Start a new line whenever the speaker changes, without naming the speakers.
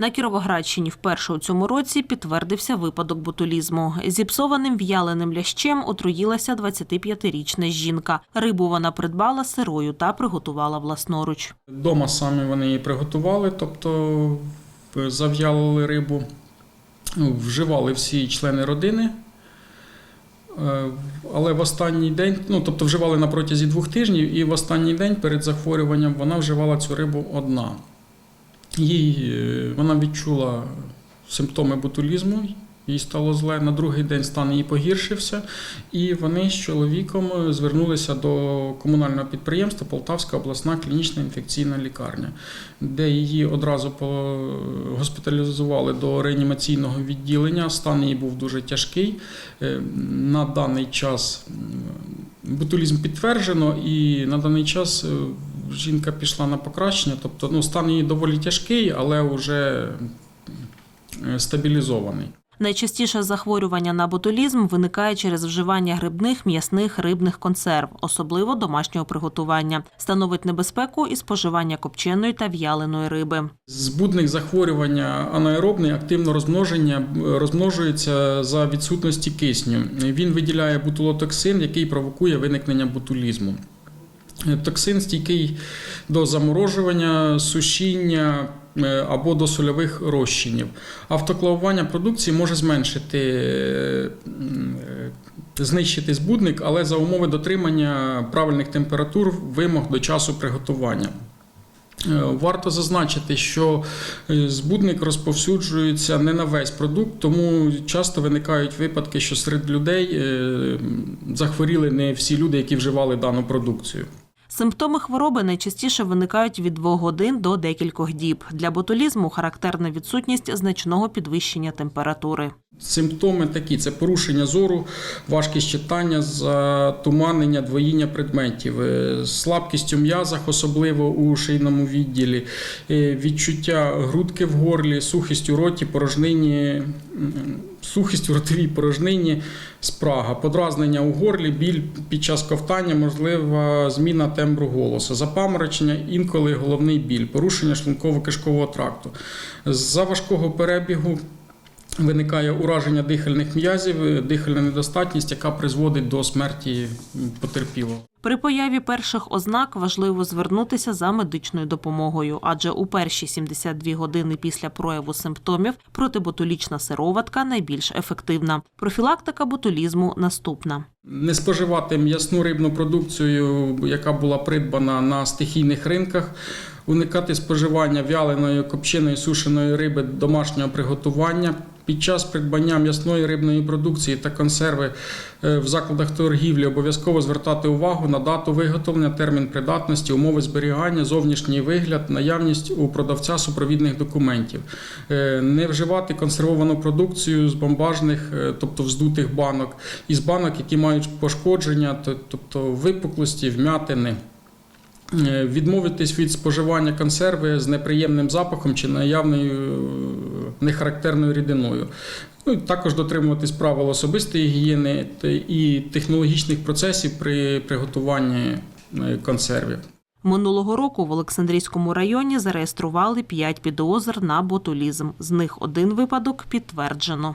На Кіровоградщині вперше у цьому році підтвердився випадок ботулізму. Зіпсованим в'яленим лящем отруїлася 25-річна жінка. Рибу вона придбала сирою та приготувала власноруч.
Дома самі вони її приготували, тобто в- зав'ялили рибу, Ну, вживали всі члени родини. Е, Але в останній день, ну тобто вживали на протязі двох тижнів, і в останній день перед захворюванням вона вживала цю рибу одна. Їй, е, вона відчула симптоми ботулізму, їй стало зле. На другий день стан її погіршився, і вони з чоловіком звернулися до комунального підприємства Полтавська обласна клінічна інфекційна лікарня, де її одразу госпіталізували до реанімаційного відділення. Стан її був дуже тяжкий. Е, На даний час ботулізм підтверджено, і на даний час е, жінка пішла на покращення. Тобто ну, стан її доволі тяжкий, але вже е, стабілізований.
Найчастіше захворювання на ботулізм виникає через вживання грибних, м'ясних, рибних консерв, особливо домашнього приготування. Становить небезпеку і споживання копченої та в'яленої риби.
Збудник захворювання анаеробний, активне розмноження е, розмножується за відсутності кисню. Він виділяє бутулотоксин, який провокує виникнення ботулізму. Е, Токсин стійкий до заморожування, сушіння е, або до сольових розчинів. Автоклавування продукції може зменшити, е, знищити збудник, але за умови дотримання правильних температур вимог до часу приготування. Варто зазначити, що збудник розповсюджується не на весь продукт, тому часто виникають випадки, що серед людей захворіли не всі люди, які вживали дану продукцію.
Симптоми хвороби найчастіше виникають від 2 годин до декількох діб. Для ботулізму характерна відсутність значного підвищення температури.
Симптоми такі: це порушення зору, важкість читання, затуманення, двоїння предметів, е, слабкість у м'язах, особливо у шийному відділі, е, відчуття грудки в горлі, сухість у роті, порожнині, сухість у ротовій порожнині, спрага, подразнення у горлі, біль під час ковтання, можлива зміна тембру голосу, запаморочення, інколи головний біль, порушення шлунково-кишкового тракту. За важкого перебігу Виникає ураження дихальних м'язів, дихальна недостатність, яка призводить до смерті потерпілого.
При появі перших ознак важливо звернутися за медичною допомогою, адже у перші 72 години після прояву симптомів протиботулічна сироватка найбільш ефективна. Профілактика ботулізму наступна.
Не споживати м'ясну рибну продукцію, яка була придбана на стихійних ринках, уникати споживання вяленої, копченої, сушеної риби домашнього приготування. Під час придбання м'ясної рибної продукції та консерви е, в закладах торгівлі обов'язково звертати увагу на дату виготовлення, термін придатності, умови зберігання, зовнішній вигляд, наявність у продавця супровідних документів. Е, Не вживати консервовану продукцію з бомбажних, е, тобто вздутих банок, із банок, які мають пошкодження, тобто випуклості, вмятини. Е, Відмовитись від споживання консерви з неприємним запахом чи наявною е, нехарактерною рідиною. Ну, також дотримуватись правил особистої гігієни і технологічних процесів при приготуванні е, консервів.
Минулого року в Олександрійському районі зареєстрували 5 підозр на ботулізм. З них один випадок підтверджено.